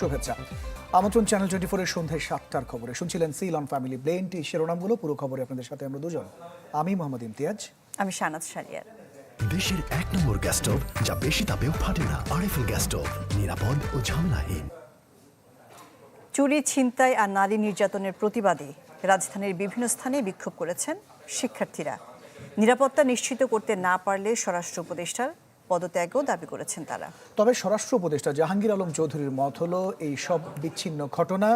শুভেচ্ছা। আমন্ত্রণ channel twenty ফোরের সন্ধ্যায় সাতটার খবরে। শুনছিলেন সিল অন ফ্যামিলি ব্লেনটি শিরোনামগুলো পুরো খবরে আপনাদের সাথে আমরা দুজন। আমি মোহাম্মদ ইমতিয়াজ। আমি শানাত সারিয়ার দেশের এক নম্বর গ্যাস স্টোভ যা বেশি তাপেও ফাটে না আরএফএল গ্যাস স্টোভ নিরাপদ ও ঝামেলাহীন। চুরি ছিনতাই আর নারী নির্যাতনের প্রতিবাদে রাজধানীর বিভিন্ন স্থানে বিক্ষোভ করেছেন শিক্ষার্থীরা। নিরাপত্তা নিশ্চিত করতে না পারলে স্বরাষ্ট্র উপদেষ্টার পদত্যাগও দাবি করেছেন তারা। তবে স্বরাষ্ট্র উপদেষ্টা জাহাঙ্গীর আলম চৌধুরীর মত হলো এই সব বিচ্ছিন্ন ঘটনা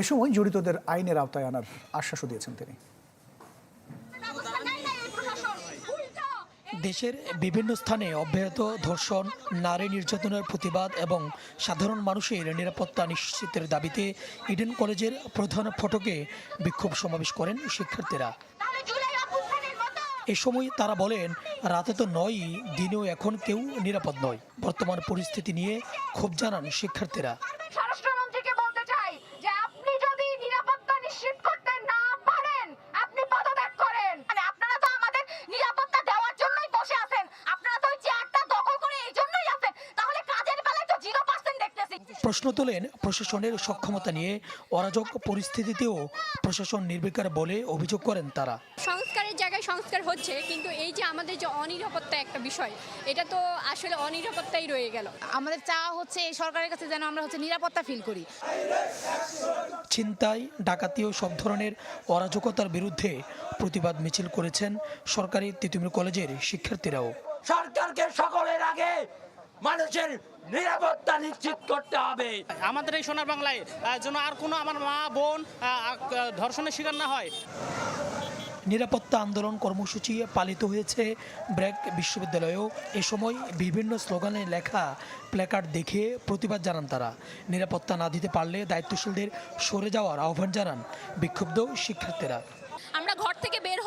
এ সময় জড়িতদের আইনের আওতায় আনার আশ্বাসও দিয়েছেন তিনি। দেশের বিভিন্ন স্থানে অব্যাহত ধর্ষণ নারী নির্যাতনের প্রতিবাদ এবং সাধারণ মানুষের নিরাপত্তা নিশ্চিতের দাবিতে ইডেন কলেজের প্রধান ফটকে বিক্ষোভ সমাবেশ করেন শিক্ষার্থীরা। এ সময় তারা বলেন, রাতে তো নয়ই, দিনেও এখন কেউ নিরাপদ নয়। বর্তমান পরিস্থিতি নিয়ে ক্ষোভ জানান শিক্ষার্থীরা। প্রশ্ন তোলেন প্রশাসনের সক্ষমতা নিয়ে অরাজক পরিস্থিতিতেও প্রশাসন নির্বিকার বলে অভিযোগ করেন তারা। সংস্কারের জায়গায় সংস্কার হচ্ছে কিন্তু এই যে আমাদের যে অনিরাপত্তা একটা বিষয় এটা তো আসলে অনিরাপত্তাই রয়ে গেল। আমাদের চাওয়া হচ্ছে এই সরকারের কাছে যেন আমরা হচ্ছে নিরাপত্তা ফিল করি। ছিনতাই ডাকাতি ও সব ধরনের অরাজকতার বিরুদ্ধে প্রতিবাদ মিছিল করেছেন সরকারি তিতুমির কলেজের শিক্ষার্থীরাও। সরকারকে সকলের আগে মানুষের নিরাপত্তা নিশ্চিত করতে হবে। আমাদের এই সোনার বাংলায় যেন আর কোনো আমার মা বোন ধর্ষণের শিকার না হয়। নিরাপত্তা আন্দোলন কর্মসূচি পালিত হয়েছে ব্র্যাক বিশ্ববিদ্যালয়েও। এ সময় বিভিন্ন স্লোগানে লেখা প্ল্যাকার্ড দেখে প্রতিবাদ জানান তারা। নিরাপত্তা না দিতে পারলে দায়িত্বশীলদের সরে যাওয়ার আহ্বান জানান বিক্ষুব্ধ শিক্ষার্থীরা। আমরা ঘর থেকে বের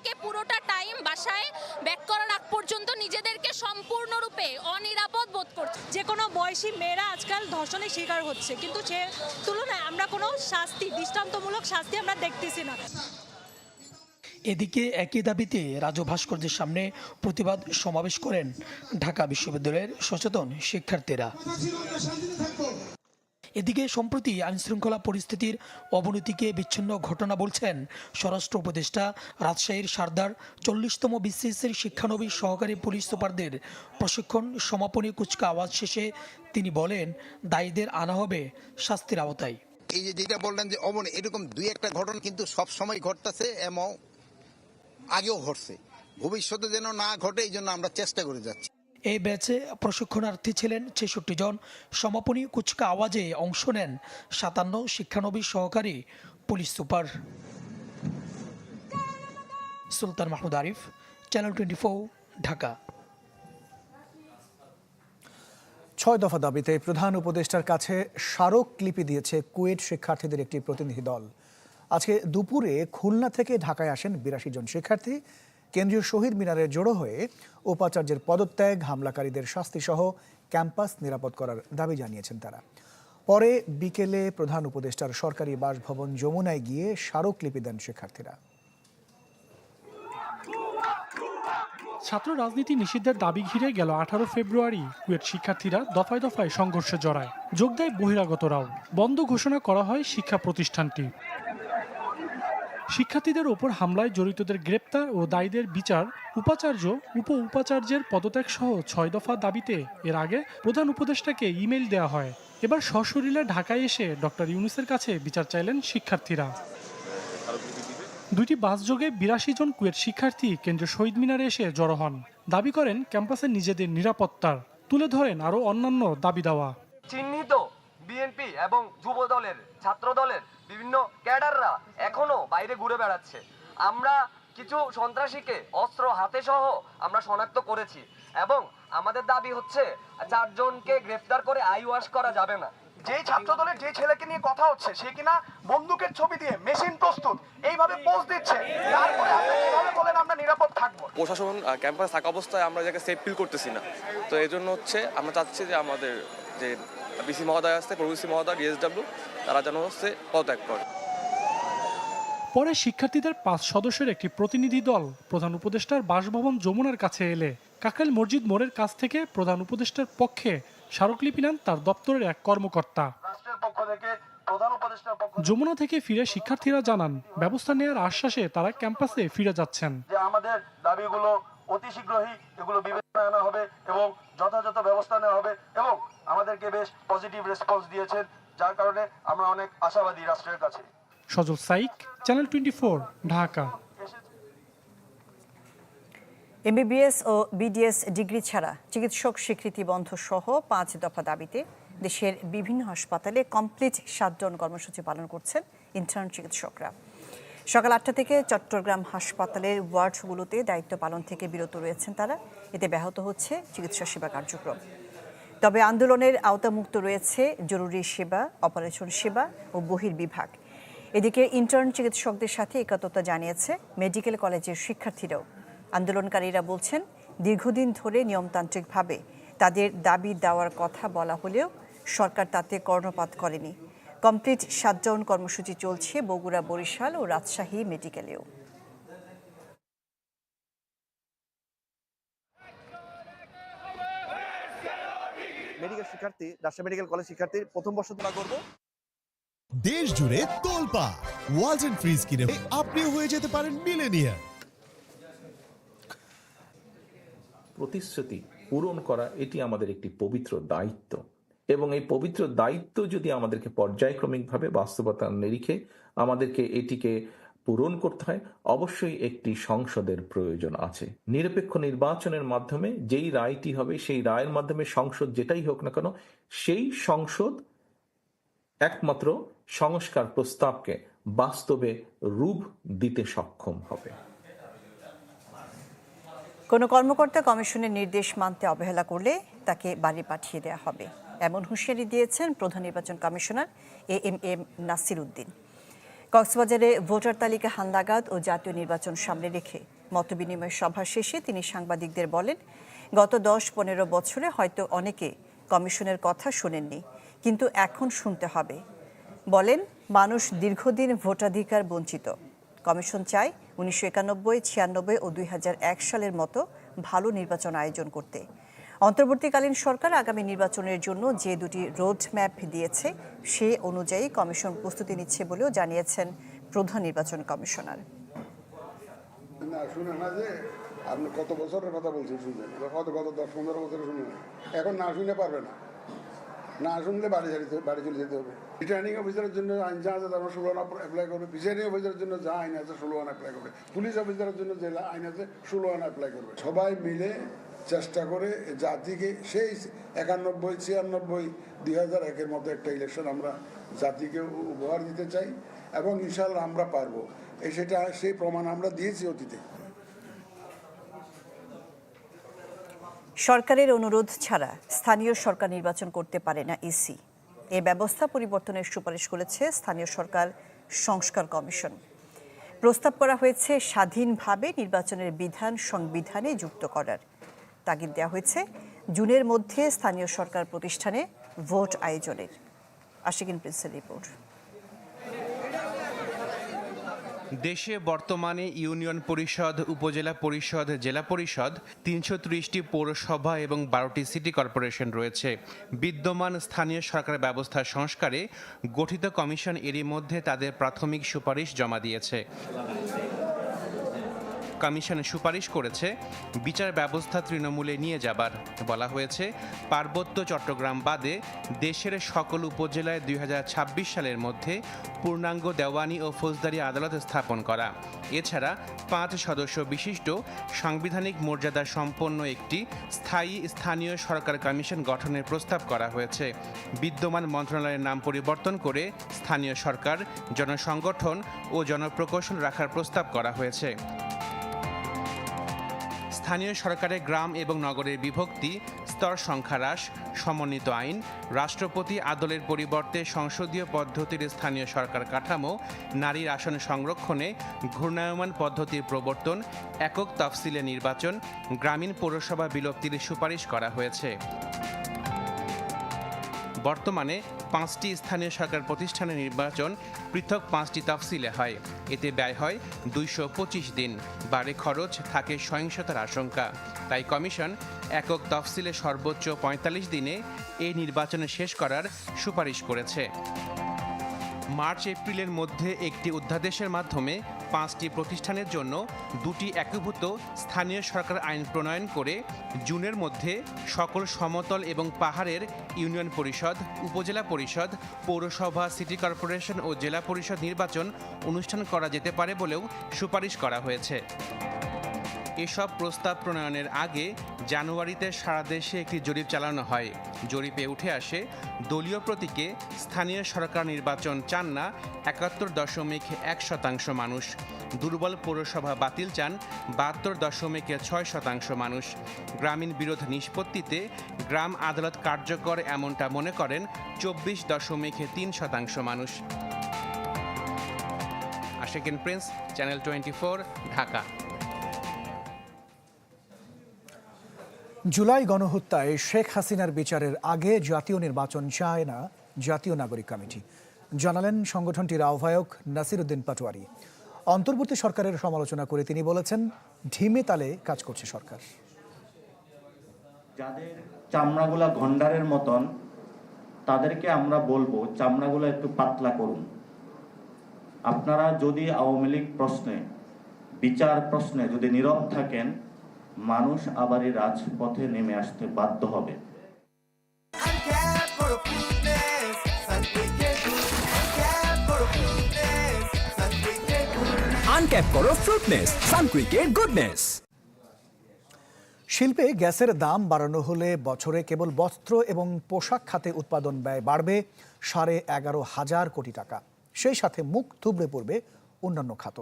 থেকে পুরোটা টাইম বাসায় ব্যাক করার আগ পর্যন্ত নিজেদেরকে সম্পূর্ণরূপে অনিরাপদ বোধ করছে। যে কোনো বয়সী মেয়েরা আজকাল ধর্ষণের শিকার হচ্ছে কিন্তু সে তুলনায় আমরা কোনো শাস্তি দৃষ্টান্তমূলক শাস্তি আমরা দেখতেছি না। এদিকে একই দাবিতে রাজু ভাস্কর্যের সামনে প্রতিবাদ সমাবেশ করেন ঢাকা বিশ্ববিদ্যালয়ের সচেতন শিক্ষার্থীরা। এদিকে সম্প্রতি আইনশৃঙ্খলা পরিস্থিতির অবনতিকে বিচ্ছিন্ন ঘটনা বলছেন স্বরাষ্ট্র উপদেষ্টা রাজশাহীর সারদার চল্লিশতম বিসিএসের শিক্ষানবী সহকারী পুলিশ সুপারদের প্রশিক্ষণ সমাপনী কুচকা আওয়াজ শেষে তিনি বলেন, দায়ীদের আনা হবে শাস্তির আওতায়। এই যে যেটা বললেন যে অমন এরকম দুই একটা ঘটনা কিন্তু সব সময় ঘটতেছে এবং আগেও ঘটছে। ভবিষ্যতে যেন না ঘটে এই জন্য আমরা চেষ্টা করে যাচ্ছি। এই ব্যাচে প্রশিক্ষণার্থী ছিলেন ছেষট্টি জন। সমাপনী কুচকা আওয়াজে অংশ নেন সাতান্ন শিক্ষানবী সহকারী police super. Sultan Mahmud Arif, channel twenty Dhaka. ছয় দফা দাবিতে প্রধান উপদেষ্টার কাছে স্মারকলিপি দিয়েছে কুয়েট শিক্ষার্থীদের একটি প্রতিনিধি দল। আজকে দুপুরে খুলনা থেকে ঢাকায় আসেন বিরাশি জন শিক্ষার্থী। কেন্দ্রীয় শহীদ মিনারে জড়ো হয়ে উপাচার্যের পদত্যাগ, হামলাকারীদের শাস্তিসহ ক্যাম্পাস নিরাপদ করার দাবি জানিয়েছেন তারা। পরে বিকেলে প্রধান উপদেষ্টার সরকারি বাসভবন যমুনায় গিয়ে স্মারকলিপি দেন শিক্ষার্থীরা। ছাত্র রাজনীতি নিষিদ্ধের দাবি ঘিরে গেল আঠারো ফেব্রুয়ারি কুয়েট শিক্ষার্থীরা দফায় দফায় সংঘর্ষে জড়ায়। যোগ দেয় বহিরাগতরাও। বন্ধ ঘোষণা করা হয় শিক্ষা প্রতিষ্ঠানটি। শিক্ষার্থীদের ওপর হামলায় জড়িতদের গ্রেপ্তার ও দায়ীদের বিচার উপাচার্য উপ উপাচার্যের পদত্যাগ সহ ছয় দফা দাবিতে এর আগে প্রধান উপদেষ্টাকে ইমেল দেওয়া হয়। এবার সশরীরে ঢাকায় এসে ডক্টর ইউনুসের কাছে বিচার চাইলেন শিক্ষার্থীরা। দুইটি বাসযোগে বিরাশি জন কুয়েট শিক্ষার্থী কেন্দ্রীয় শহীদ মিনারে এসে জড়ো হন। দাবি করেন ক্যাম্পাসে নিজেদের নিরাপত্তার। তুলে ধরেন আরও অন্যান্য দাবি দেওয়া। চিহ্নিত বিএনপি এবং যুব দলের ছাত্র দলের বিভিন্ন ক্যাডাররা এখনও বাইরে ঘুরে বেড়াচ্ছে। আমরা কিছু সন্ত্রাসীকে অস্ত্র হাতে সহ আমরা শনাক্ত করেছি এবং আমাদের দাবি হচ্ছে চারজনকে গ্রেফতার করে আই ওয়াশ করা যাবে না। যে ছাত্র দলের যে ছেলেকে নিয়ে কথা হচ্ছে সে কিনা বন্দুকের ছবি দিয়ে মেশিন প্রস্তুত এইভাবে পোস্ট দিচ্ছে। তারপরে আপনি কীভাবে বলেন আমরা নিরাপদ থাকব? প্রশাসন ক্যাম্পাসে থাকা অবস্থায় আমরা যাকে সেফ ফিল করতেছি না। তো এই জন্য হচ্ছে আমরা চাচ্ছি যে আমাদের যে বিসি মহোদয় আছে প্রভুসি মহোদয় ডিএসডব্লিউ তারা যেন হচ্ছে পদত্যাগ করে। পরে শিক্ষার্থীদের পাঁচ সদস্যের একটি প্রতিনিধি দল প্রধান উপদেষ্টার বাসভবন যমুনার কাছে এলে। কাকাল মসজিদ মোড়ের কাছ থেকে প্রধান উপদেষ্টার পক্ষে স্মারকলিপি নেন তার দপ্তরের এক কর্মকর্তা। যমুনা থেকে ফিরে শিক্ষার্থীরা জানান ব্যবস্থা নেওয়ার আশ্বাসে তারা ক্যাম্পাসে ফিরে যাচ্ছেন। যে আমাদের দাবিগুলো অতি শীঘ্রই এগুলো বিবেচনায় আনা হবে এবং যথাযথ ব্যবস্থা নেওয়া হবে এবং আমাদেরকে বেশ পজিটিভ রেসপন্স দিয়েছেন যার কারণে আমরা অনেক আশাবাদী রাষ্ট্রের কাছে। Sajal Saik channel twenty Dhaka. MBBS ও বিডিএস ডিগ্রি ছাড়া চিকিৎসক স্বীকৃতি বন্ধ সহ পাঁচ দফা দাবিতে দেশের বিভিন্ন হাসপাতালে কমপ্লিট শাটডাউন কর্মসূচি পালন করছেন ইন্টার্ন চিকিৎসকরা। সকাল আটটা থেকে চট্টগ্রাম হাসপাতালের ওয়ার্ডগুলোতে দায়িত্ব পালন থেকে বিরত রয়েছেন তারা। এতে ব্যাহত হচ্ছে চিকিৎসা সেবা কার্যক্রম। তবে আন্দোলনের আওতামুক্ত রয়েছে জরুরি সেবা, অপারেশন সেবা ও বহির্বিভাগ এদিকে ইন্টার্ন চিকিৎসকদের সাথে একাত্মতা জানিয়েছে মেডিকেল কলেজের শিক্ষার্থীরাও। আন্দোলনকারীরা বলছেন, দীর্ঘদিন ধরে নিয়মতান্ত্রিকভাবে তাদের দাবি দেওয়ার কথা বলা হলেও সরকার তাতে কর্ণপাত করেনি। কমপ্লিট শাটডাউন কর্মসূচি চলছে বগুড়া, বরিশাল ও রাজশাহী মেডিকেলেও। মেডিকেল শিক্ষার্থী রাজশাহী মেডিকেল কলেজ শিক্ষার্থী প্রথম বর্ষ তোলা করব। দেশ জুড়ে তোলপা ওয়ালটন ফ্রিজ কিনে আপনিও হয়ে যেতে পারেন মিলেনিয়ার প্রতিশ্রুতি পূরণ করা এটি আমাদের একটি পবিত্র দায়িত্ব। এবং এই পবিত্র দায়িত্ব যদি আমাদেরকে পর্যায়ক্রমিকভাবে বাস্তবতার নিরিখে আমাদেরকে এটিকে পূরণ করতে হয়, অবশ্যই একটি সংসদের প্রয়োজন আছে। নিরপেক্ষ নির্বাচনের মাধ্যমে যেই রায়টি হবে, সেই রায়ের মাধ্যমে সংসদ যেটাই হোক না কেন, সেই সংসদ একমাত্র সংস্কার প্রস্তাবকে বাস্তবে রূপ দিতে সক্ষম হবে। কোনো কর্মকর্তা কমিশনের নির্দেশ মানতে অবহেলা করলে তাকে বাড়ি পাঠিয়ে দেওয়া হবে। এমন হুঁশিয়ারি দিয়েছেন প্রধান নির্বাচন commissioner A M M Nasir Uddin. কক্সবাজারে ভোটার তালিকা হান্দাগাদ ও জাতীয় নির্বাচন সামনে রেখে মতবিনিময় সভা শেষে তিনি সাংবাদিকদের বলেন, গত দশ পনেরো বছরে হয়তো অনেকে কমিশনের কথা শোনেননি, কিন্তু এখন শুনতে হবে। বলেন, মানুষ দীর্ঘদিন ভোটাধিকার বঞ্চিত। কমিশন চায় উনিশশো একানব্বই, ছিয়ানব্বই ও দুই হাজার এক সালের মতো ভালো নির্বাচন আয়োজন করতে। অন্তর্বর্তীকালীন সরকার আগামী নির্বাচনের জন্য যে দুটি রোড ম্যাপ দিয়েছে, সে অনুযায়ী কমিশন প্রস্তুতি নিচ্ছে বলেও জানিয়েছেন প্রধান নির্বাচন কমিশনার। না, শুনে না যে আপনি কত বছরের কথা বলছেন শুনলেন কত গত দশ পনেরো বছরে শুনলেন এখন না শুনে পারবে না। না শুনলে বাড়ি যেতে বাড়ি চলে যেতে হবে। রিটার্নিং অফিসারের জন্য আইন যা আছে তারা ষোলো আনা অ্যাপ্লাই করবে। প্রিসাইডিং অফিসারের জন্য যা আইন আছে ষোলো আনা অ্যাপ্লাই করবে। পুলিশ অফিসারের জন্য যে আইন আছে ষোলো আনা অ্যাপ্লাই করবে। সবাই মিলে চেষ্টা করে জাতিকে সেই একানব্বই, ছিয়ানব্বই, দুই হাজার একের মতো একটা ইলেকশন আমরা জাতিকে উপহার দিতে চাই এবং ইনশাল্লাহ আমরা পারব। এই সেটা, সেই প্রমাণ আমরা দিয়েছি অতীতে। সরকারের অনুরোধ ছাড়া স্থানীয় সরকার নির্বাচন করতে পারে না ইসি। এ ব্যবস্থা পরিবর্তনের সুপারিশ করেছে স্থানীয় সরকার সংস্কার কমিশন। প্রস্তাব করা হয়েছে স্বাধীনভাবে নির্বাচনের বিধান সংবিধানে যুক্ত করার। তাগিদ দেওয়া হয়েছে জুনের মধ্যে স্থানীয় সরকার প্রতিষ্ঠানে ভোট আয়োজনের। আশিকিন প্রিন্সের রিপোর্ট। দেশে বর্তমানে ইউনিয়ন পরিষদ, উপজেলা পরিষদ, জেলা পরিষদ, তিনশো ত্রিশটি পৌরসভা এবং বারোটি সিটি কর্পোরেশন রয়েছে। বিদ্যমান স্থানীয় সরকার ব্যবস্থা সংস্কারে গঠিত কমিশন এরই মধ্যে তাদের প্রাথমিক সুপারিশ জমা দিয়েছে। কমিশন সুপারিশ করেছে। বিচার ব্যবস্থা তৃণমূলে নিয়ে যাবার বলা হয়েছে। পার্বত্য চট্টগ্রাম বাদে দেশের সকল উপজেলায় দুই হাজার ছাব্বিশ সালের মধ্যে পূর্ণাঙ্গ দেওয়ানি ও ফৌজদারি আদালত স্থাপন করা। এছাড়া পাঁচ সদস্য বিশিষ্ট সাংবিধানিক মর্যাদা সম্পন্ন একটি স্থায়ী স্থানীয় সরকার কমিশন গঠনের প্রস্তাব করা হয়েছে। বিদ্যমান মন্ত্রণালয়ের নাম পরিবর্তন করে স্থানীয় সরকার, জনসংগঠন ও জনপ্রকৌশল রাখার প্রস্তাব করা হয়েছে। স্থানীয় সরকারে গ্রাম এবং নগরের বিভক্তি, স্তর সংখ্যা হ্রাস, সমন্বিত আইন, রাষ্ট্রপতি আদলের পরিবর্তে সংসদীয় পদ্ধতির স্থানীয় সরকার কাঠামো, নারীর আসন সংরক্ষণে ঘূর্ণায়মান পদ্ধতির প্রবর্তন, একক তফসিলে নির্বাচন, গ্রামীণ পৌরসভা বিলুপ্তির সুপারিশ করা হয়েছে। বর্তমানে পাঁচটি স্থানীয় সরকার প্রতিষ্ঠানের নির্বাচন পৃথক পাঁচটি তফসিলে হয়। এতে ব্যয় হয় দুইশো পঁচিশ দিন। বাড়ে খরচ, থাকে সহিংসতার আশঙ্কা। তাই কমিশন একক তফসিলে সর্বোচ্চ পঁয়তাল্লিশ দিনে এই নির্বাচনে শেষ করার সুপারিশ করেছে। মার্চ এপ্রিলের মধ্যে একটি অধ্যাদেশের মাধ্যমে পাঁচটি প্রতিষ্ঠানের জন্য দুটি একীভূত স্থানীয় সরকার আইন প্রণয়ন করে জুনের মধ্যে সকল সমতল এবং পাহাড়ের ইউনিয়ন পরিষদ, উপজেলা পরিষদ, পৌরসভা, সিটি কর্পোরেশন ও জেলা পরিষদ নির্বাচন অনুষ্ঠান করা যেতে পারে বলেও সুপারিশ করা হয়েছে। এসব প্রস্তাব প্রণয়নের আগে জানুয়ারিতে সারা দেশে একটি জরিপ চালানো হয়। জরিপে উঠে আসে, দলীয় প্রতীকে স্থানীয় সরকার নির্বাচন চান না, একাত্তর দশমিক এক শতাংশ মানুষ। দুর্বল পৌরসভা বাতিল চান, বাহাত্তর দশমিক ছয় শতাংশ মানুষ। গ্রামীণ বিরোধ নিষ্পত্তিতে গ্রাম আদালত কার্যকর এমনটা মনে করেন চব্বিশ দশমিক তিন শতাংশ মানুষ। Ashekin Prince, channel twenty Dhaka. July গণহত্যায় Sheikh হাসিনার বিচারের আগে জাতীয় নির্বাচন চায় না জাতীয় নাগরিক কমিটি। জানালেন সংগঠনটির আহ্বায়ক নাসির উদ্দিন পাটোয়ারি। অন্তর্বর্তী সরকারের সমালোচনা করে তিনি বলেছেন, ঢিমে তালে কাজ করছে সরকার। যাদের চামড়াগুলা গন্ডারের মতন, তাদেরকে আমরা বলব, চামড়াগুলো একটু পাতলা করুন। আপনারা যদি আওয়ামী লীগ প্রশ্নে, বিচার প্রশ্নে যদি নীরব থাকেন মানুষ আবার এই রাজপথে নেমে আসতে বাধ্য হবে। আনক্যাপ করো ফ্রুটনেস সানকুইকের গুডনেস শিল্পে গ্যাসের দাম বাড়ানো হলে বছরে কেবল বস্ত্র এবং পোশাক খাতে উৎপাদন ব্যয় বাড়বে সাড়ে এগারো হাজার কোটি টাকা। সেই সাথে মুখ থুবড়ে পড়বে অন্যান্য খাত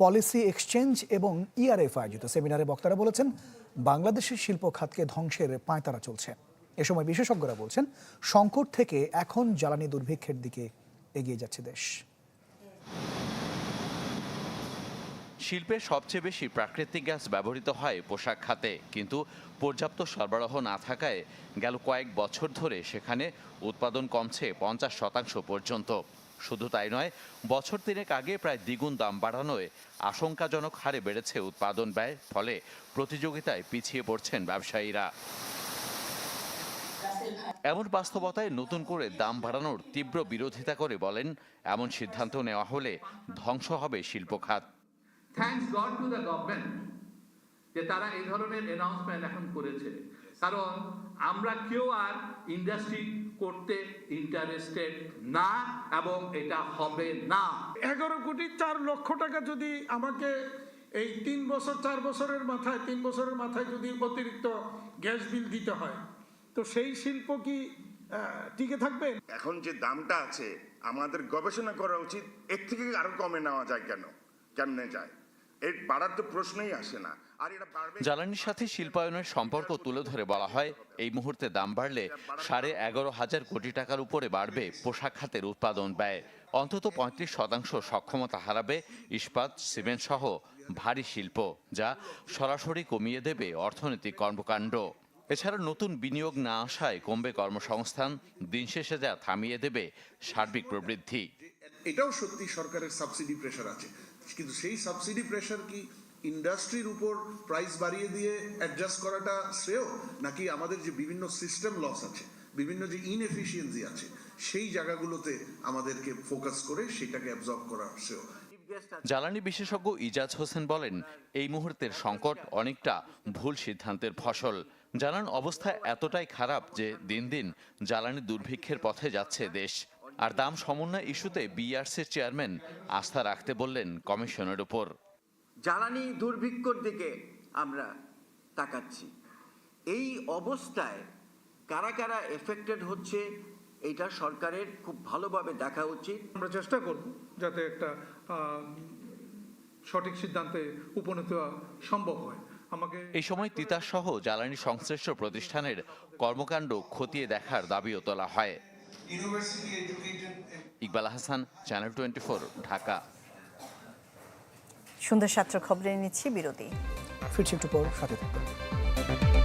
পলিসি এক্সচেঞ্জ এবং ইআরএফ আয়োজিত। সেমিনারে বক্তারা বলেছেন, বাংলাদেশের শিল্প খাতকে ধ্বংসের পাঁয়তারা চলছে। এ সময় বিশেষজ্ঞরা বলছেন, সংকট থেকে এখন জ্বালানি দুর্ভিক্ষের দিকে এগিয়ে যাচ্ছে দেশ। শিল্পে সবচেয়ে বেশি প্রাকৃতিক গ্যাস ব্যবহৃত হয় পোশাক খাতে, কিন্তু পর্যাপ্ত সরবরাহ না থাকায় গেল কয়েক বছর ধরে সেখানে উৎপাদন কমছে পঞ্চাশ শতাংশ পর্যন্ত। শুধু তাই নয়, বছর তিনেক আগে প্রায় দ্বিগুণ দাম বাড়ানোয় আশঙ্কাজনক হারে বেড়েছে উৎপাদন ব্যয়, ফলে প্রতিযোগিতায় পিছিয়ে পড়ছেন ব্যবসায়ীরা। এমন বাস্তবতায় নতুন করে দাম বাড়ানোর তীব্র বিরোধিতা করে বলেন, এমন সিদ্ধান্ত নেওয়া হলে ধ্বংস হবে শিল্প খাত। তারা এই ধরনের এখন করেছে। কারণ আমরা কেউ আর ইন্ডাস্ট্রি করতে ইন্টারেস্টেড না এবং এটা হবে না। এগারো কোটি চার লক্ষ টাকা যদি আমাকে এই তিন বছর চার বছরের মাথায় তিন বছরের মাথায় যদি অতিরিক্ত গ্যাস বিল দিতে হয় তো সেই শিল্প কি টিকে থাকবে? এখন যে দামটা আছে আমাদের গবেষণা করা উচিত এর থেকে আরও কমে নেওয়া যায় কেন? কেমনে যায়? এর বাড়ার তো প্রশ্নই আসে না। আর এটা জ্বালানির সাথে শিল্পায়নের সম্পর্ক তুলে ধরে বলা হয় এই মুহূর্তে দাম বাড়লে সাড়ে এগারো হাজার কোটি টাকার উপরে বাড়বে পোশাক খাতের উৎপাদন ব্যয়। অন্তত পঁয়ত্রিশ শতাংশ সক্ষমতা হারাবে ইস্পাত সিমেন্ট সহ ভারী শিল্প যা সরাসরি কমিয়ে দেবে অর্থনৈতিক কর্মকাণ্ড। এছাড়া নতুন বিনিয়োগ না আসায় কমবে কর্মসংস্থান দিন শেষে যা থামিয়ে দেবে সার্বিক প্রবৃদ্ধি। এটাও সত্যি সরকারের সাবসিডি প্রেশার আছে। কিন্তু সেই সাবসিডি প্রেশার কি ইন্ডাস্ট্রির উপর প্রাইস বাড়িয়ে দিয়ে অ্যাডজাস্ট করাটা শ্রেয়? নাকি আমাদের যে বিভিন্ন সিস্টেম লস আছে বিভিন্ন যে ইনএফিসিয়েন্সি আছে সেই জায়গাগুলোতে আমাদেরকে ফোকাস করে সেটাকে অ্যাবজর্ব করা শ্রেয়? জ্বালানি বিশেষজ্ঞ ইজাজ হোসেন বলেন এই মুহূর্তের সংকট অনেকটা ভুল সিদ্ধান্তের ফসল। জ্বালান অবস্থা এতটাই খারাপ যে দিন দিন জ্বালানি দুর্ভিক্ষের পথে যাচ্ছে দেশ। আর দাম সমন্বয় ইস্যুতে বিআরসির চেয়ারম্যান আস্থা রাখতে বললেন কমিশনের উপর। জ্বালানি দুর্ভিক্ষর দিকে আমরা তাকাচ্ছি। এই অবস্থায় কারা কারা এফেক্টেড হচ্ছে এটা সরকারের খুব ভালোভাবে দেখা উচিত। আমরা চেষ্টা করব যাতে একটা সঠিক সিদ্ধান্তে উপনীত হওয়া সম্ভব হয়। আমাকে এই সময় তিতাস সহ জ্বালানি সংশ্লিষ্ট প্রতিষ্ঠানের কর্মকাণ্ড খতিয়ে দেখার দাবিও তোলা হয়। Iqbal Hasan channel twenty Dhaka. সুন্দর ছাত্র খবরে নিচ্ছি বিরতি। ফিরছি একটু পর সাথে থাকবেন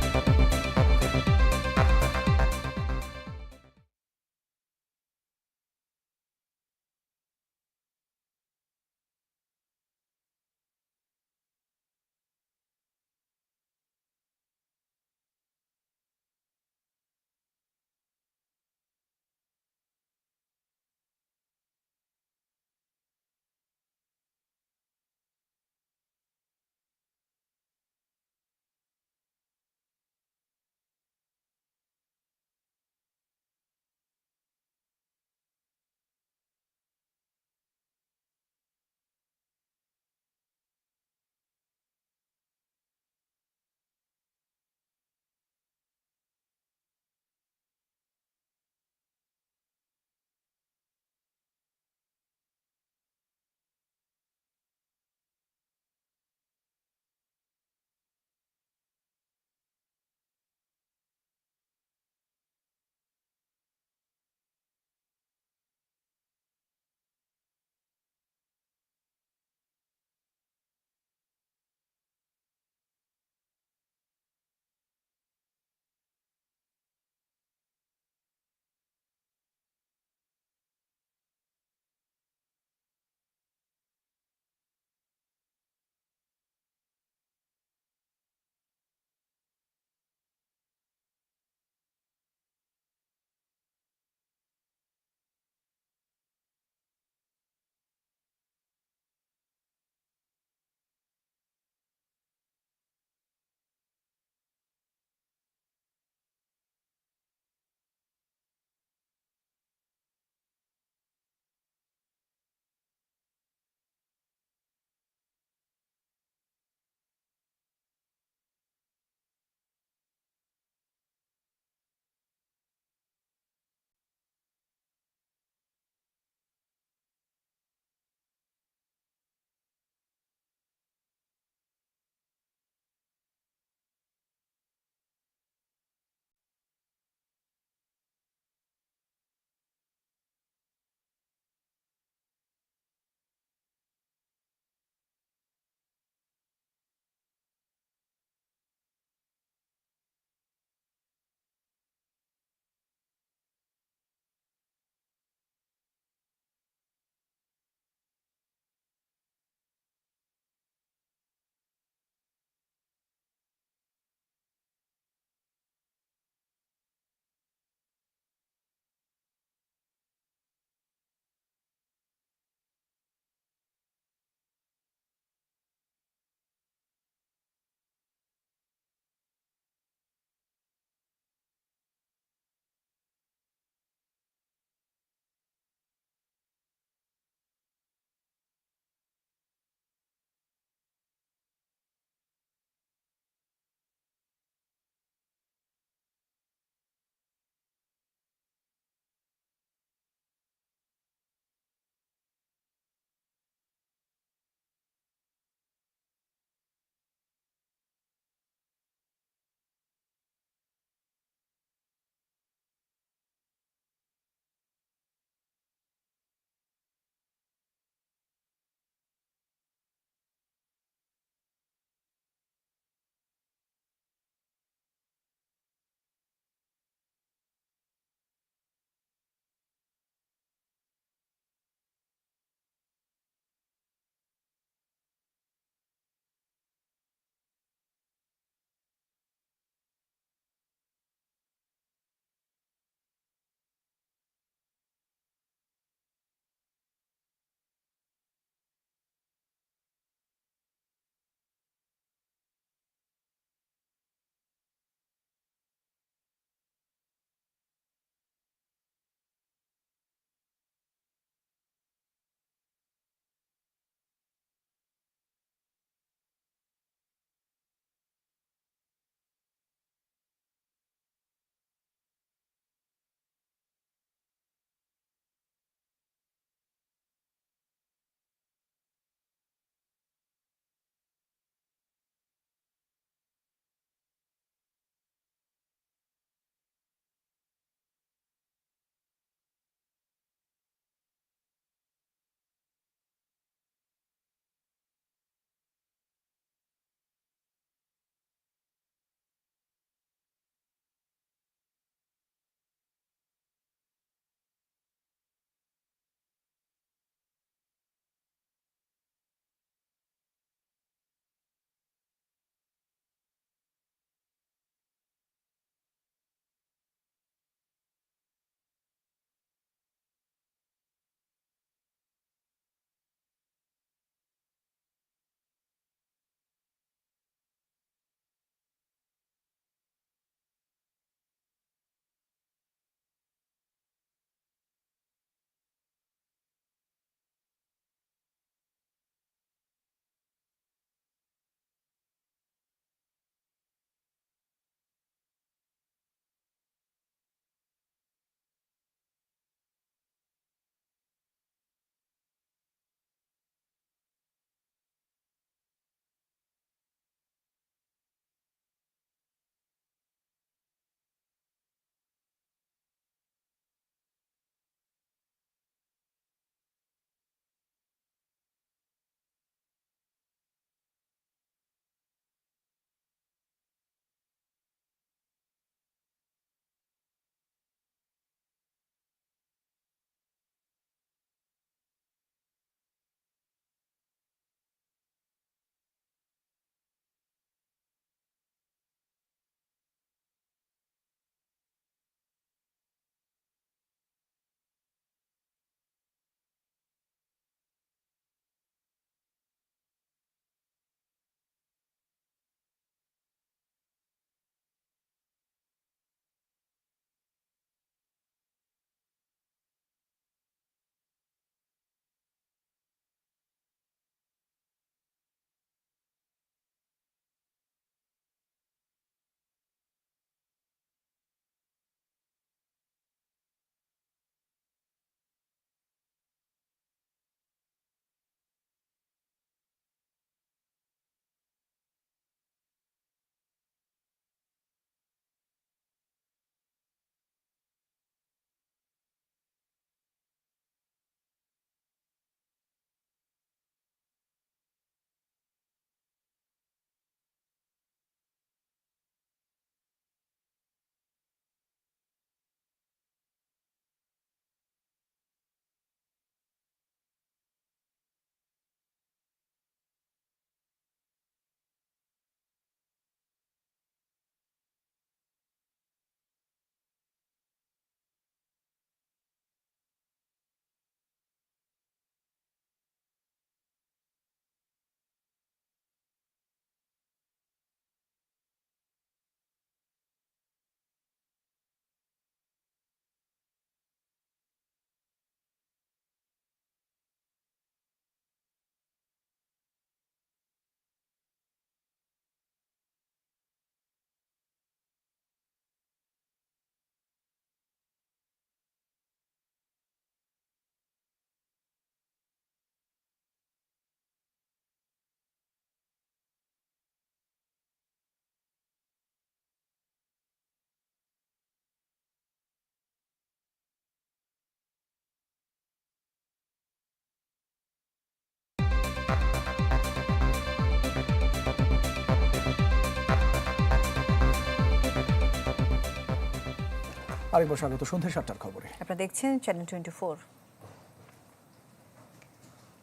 আরেকবার স্বাগত, সন্ধ্যা সাতটার খবরে। আপনারা দেখছেন চ্যানেল টোয়েন্টি ফোর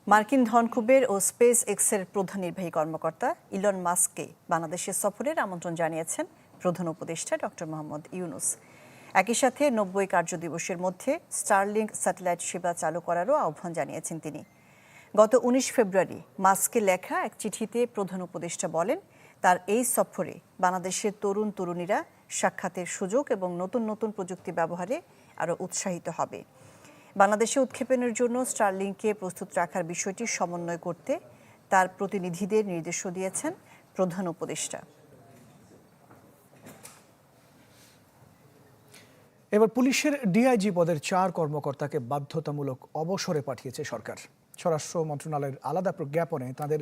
মার্কিন ধনকুবের ও স্পেস এক্সের প্রধান নির্বাহী কর্মকর্তা ইলন মাস্ককে বাংলাদেশের সফরের আমন্ত্রণ জানিয়েছেন প্রধান উপদেষ্টা ডক্টর মোহাম্মদ ইউনুস। একই সাথে নব্বই কার্যদিবসের মধ্যে স্টারলিংক স্যাটেলাইট সেবা চালু করারও আহ্বান জানিয়েছেন তিনি। গত উনিশ ফেব্রুয়ারি মাস্ককে লেখা এক চিঠিতে প্রধান উপদেষ্টা বলেন, তার এই সফরে বাংলাদেশের তরুণ তরুণীরা সাক্ষাতের সুযোগ এবং নতুন নতুন প্রযুক্তি ব্যবহারে আরও উৎসাহিত হবে। বাংলাদেশে উৎক্ষেপণের জন্য স্টারলিংকে প্রস্তুত রাখার বিষয়টি সমন্বয় করতে তার প্রতিনিধিদের নির্দেশও দিয়েছেন প্রধান উপদেষ্টা। এবার পুলিশের ডিআইজি পদের চার কর্মকর্তাকে বাধ্যতামূলক অবসরে পাঠিয়েছে সরকার। স্বরাষ্ট্র মন্ত্রণালয়ের আলাদা প্রজ্ঞাপনে তাদের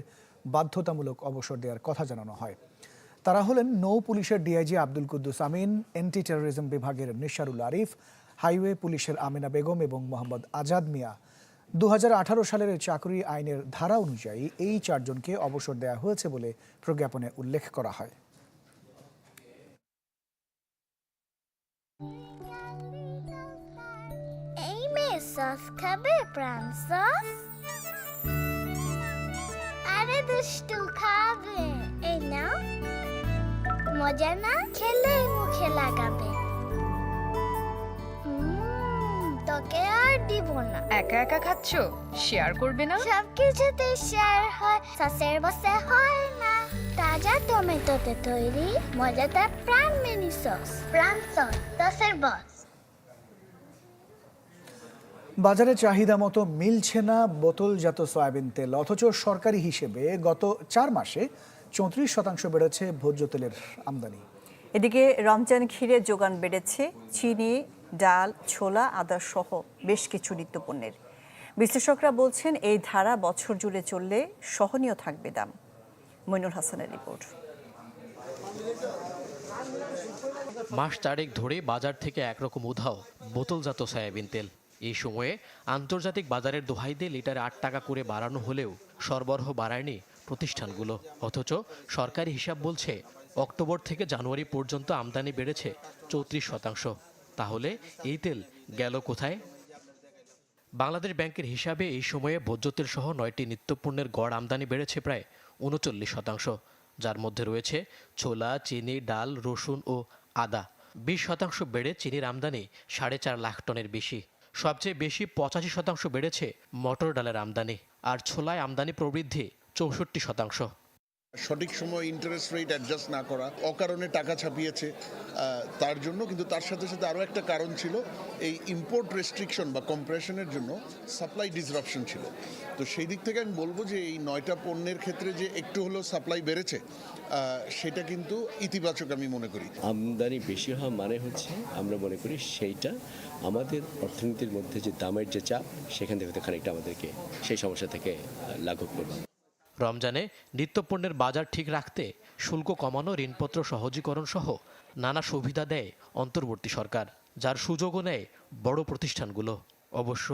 বাধ্যতামূলক অবসর দেওয়ার কথা জানানো হয়। তারা হলেন নৌ পুলিশের DIG Abdul Kuddus Amin, anti terrorism বিভাগের নিশারুল আরিফ, হাইওয়ে পুলিশের আমিনা বেগম এবং মোহাম্মদ আজাদ মিয়া। দু হাজার আঠারো সালের চাকরি আইনের ধারা অনুযায়ী এই চারজনকে অবসর দেওয়া হয়েছে বলে প্রজ্ঞাপনে উল্লেখ করা হয়। এই মেয়ে সস খাবে, প্রাণ সস? আরে দুষ্টু খাবে, এই নাও। মজা না? খেলে মুখে লাগাবে। তোকে আর দিব না। একা একা খাচ্ছ? শেয়ার করবে না? সব কিছুতে শেয়ার হয় সসের বসে হয় না। তাজা টমেটোতে তৈরি মজাদার প্রাণ মিনি সস প্রাণ সস সসের বস বাজারে চাহিদা মতো মিলছে না বোতলজাত সয়াবিন তেল অথচ সরকারি হিসেবে গত চার মাসে চৌত্রিশ শতাংশ বেড়েছে ভোজ্য তেলের আমদানি। এদিকে রমজান ঘিরে যোগান বেড়েছে চিনি ডাল ছোলা আদা সহ বেশ কিছু নিত্যপণ্যের। বিশ্লেষকরা বলছেন এই ধারা বছর জুড়ে চললে সহনীয় থাকবে দাম। মইনুল হাসানের রিপোর্ট। মাস চারেক ধরে বাজার থেকে একরকম উধাও বোতলজাত সয়াবিন তেল। এই সময়ে আন্তর্জাতিক বাজারের দোহাই দিয়ে লিটারে আট টাকা করে বাড়ানো হলেও সরবরাহ বাড়ায়নি প্রতিষ্ঠানগুলো। অথচ সরকারি হিসাব বলছে, অক্টোবর থেকে জানুয়ারি পর্যন্ত আমদানি বেড়েছে চৌত্রিশ শতাংশ। তাহলে এই তেল গেল কোথায়? বাংলাদেশ ব্যাংকের হিসাবে এই সময়ে ভোজ্য সহ নয়টি নিত্যপণ্যের গড় আমদানি বেড়েছে প্রায় উনচল্লিশ শতাংশ। যার মধ্যে রয়েছে ছোলা, চিনি, ডাল, রসুন ও আদা। বিশ শতাংশ বেড়ে চিনির আমদানি সাড়ে চার লাখ টনের বেশি। সবচেয়ে বেশি পঁচাশি শতাংশ বেড়েছে মটর ডালের আমদানি। আর ছোলায় আমদানি প্রবৃদ্ধি চৌষট্টি শতাংশ। সঠিক সময় ইন্টারেস্ট রেট অ্যাডজাস্ট না করা অকারণে টাকা ছাপিয়েছে তার জন্য কিন্তু তার সাথে সাথে আরও একটা কারণ ছিল এই ইম্পোর্ট রেস্ট্রিকশন বা কম্প্রেশনের জন্য সাপ্লাই ডিসরাপশন ছিল। তো সেই দিক থেকে আমি বলব যে এই নয়টা পণ্যের ক্ষেত্রে যে একটু হলেও সাপ্লাই বেড়েছে সেটা কিন্তু ইতিবাচক আমি মনে করি। আমদানি বেশি হওয়া মানে হচ্ছে আমরা মনে করি সেইটা আমাদের অর্থনীতির মধ্যে যে দামের যে চাপ সেখান থেকে খানিকটা আমাদেরকে সেই সমস্যা থেকে লাঘব করবে। রমজানে নিত্যপণ্যের বাজার ঠিক রাখতে শুল্ক কমানো, ঋণপত্র সহজীকরণ সহ নানা সুবিধা দেয় অন্তর্বর্তী সরকার, যার সুযোগও নেয় বড় প্রতিষ্ঠানগুলো। অবশ্য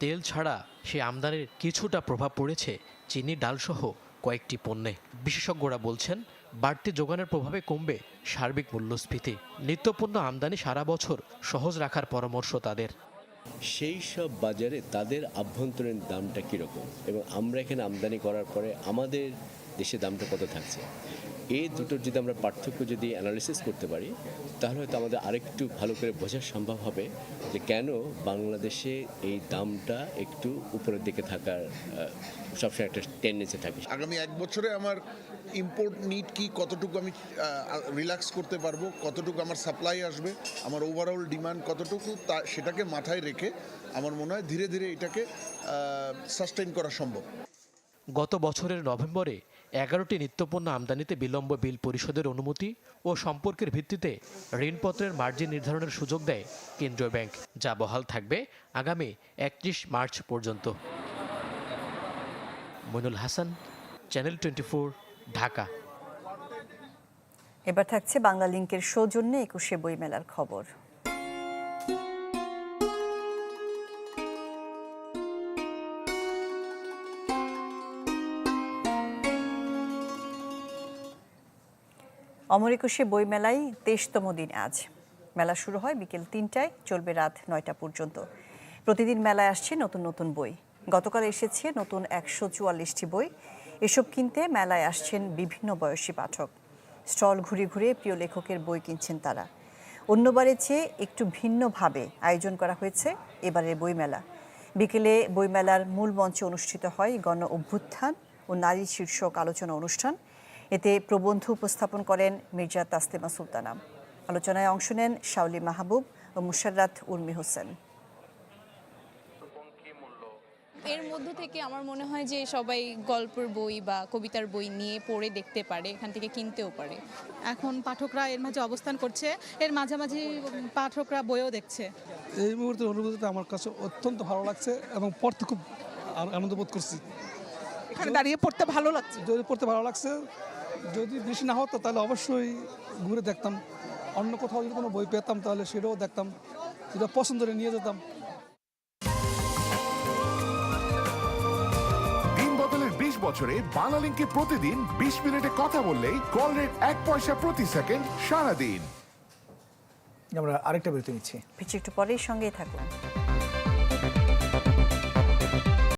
তেল ছাড়া সে আমদানির কিছুটা প্রভাব পড়েছে চিনি, ডালসহ কয়েকটি পণ্যে। বিশেষজ্ঞরা বলছেন, বাড়তি যোগানের প্রভাবে কমবে সার্বিক মূল্যস্ফীতি। নিত্যপণ্য আমদানি সারা বছর সহজ রাখার পরামর্শ তাদের। সেই সব বাজারে তাদের আভ্যন্তরীণ দামটা কীরকম? এবং আমরা এখানে আমদানি করার পরে আমাদের দেশে দামটা কত থাকছে? এই দুটোর যদি আমরা পার্থক্য যদি অ্যানালিসিস করতে পারি তাহলে হয়তো আমাদের আরেকটু ভালো করে বোঝা সম্ভব হবে যে কেন বাংলাদেশে এই দামটা একটু উপরের দিকে থাকার সবসময় একটা টেন্ডেন্সি থাকে। আগামী এক বছরে আমার ইম্পোর্ট নিড কি কতটুকু আমি রিল্যাক্স করতে পারব কতটুকু আমার সাপ্লাই আসবে আমার ওভারঅল ডিমান্ড কতটুকু তা সেটাকে মাথায় রেখে আমার মনে হয় ধীরে ধীরে এটাকে সাস্টেইন করা সম্ভব। গত বছরের নভেম্বরে এগারোটি নিত্যপণ্য আমদানিতে বিলম্ব বিল পরিশোধের অনুমতি ও সম্পর্কের ভিত্তিতে ঋণপত্রের মার্জিন নির্ধারণের সুযোগ দেয় কেন্দ্রীয় ব্যাংক, যা বহাল থাকবে আগামী একত্রিশ মার্চ পর্যন্ত। Mainul Hasan, channel twenty Dhaka. এবার থাকছে বাংলা লিংকের সৌজন্যে একুশে বইমেলার খবর। অমর একুশে বইমেলায় তেইশতম দিন আজ। মেলা শুরু হয় বিকেল তিনটায়, চলবে রাত নয়টা পর্যন্ত। প্রতিদিন মেলায় আসছে নতুন নতুন বই। গতকাল এসেছে নতুন একশো চুয়াল্লিশটি বই। এসব কিনতে মেলায় আসছেন বিভিন্ন বয়সী পাঠক। স্টল ঘুরে ঘুরে প্রিয় লেখকের বই কিনছেন তারা। অন্যবারের চেয়ে একটু ভিন্নভাবে আয়োজন করা হয়েছে এবারের বইমেলা। বিকেলে বইমেলার মূল মঞ্চে অনুষ্ঠিত হয় গণ অভ্যুত্থান ও নারী শীর্ষক আলোচনা অনুষ্ঠান। এতে প্রবন্ধ উপস্থাপন করেন মির্জা তাসলিমা সুলতানা। আলোচনায় অংশ নেন শাওলি মাহবুব ও মুশাররাত উর্মি হোসেন। এর মধ্য থেকে আমার মনে হয় যে সবাই গল্পের বই বা কবিতার বই নিয়ে পড়ে দেখতে পারে এখান থেকে কিনতেও পারে। এখন পাঠকরা এর মাঝে অবস্থান করছে এর মাঝামাঝি পাঠকরা বইও দেখছে। এই মুহূর্তে অনুভূতিটা আমার কাছে অত্যন্ত ভালো লাগছে এবং পড়তে খুব আনন্দ বোধ করছি। এখানে দাঁড়িয়ে পড়তে ভালো লাগছে। পড়তে ভালো লাগছে যদি বেশি না হতো তাহলে অবশ্যই ঘুরে দেখতাম। অন্য কোথাও যদি কোনো বই পেতাম তাহলে সেটাও দেখতাম। সেটা পছন্দ করে নিয়ে যেতাম। দিন বদলের বিশ বছরে বাংলালিংকে প্রতিদিন বিশ মিনিটে কথা বললেই কল রেট এক পয়সা প্রতি সেকেন্ড সারাদিন। আমরা আরেকটা বিরতি নিচ্ছি। ফিরছি একটু পরেই সঙ্গেই থাকুন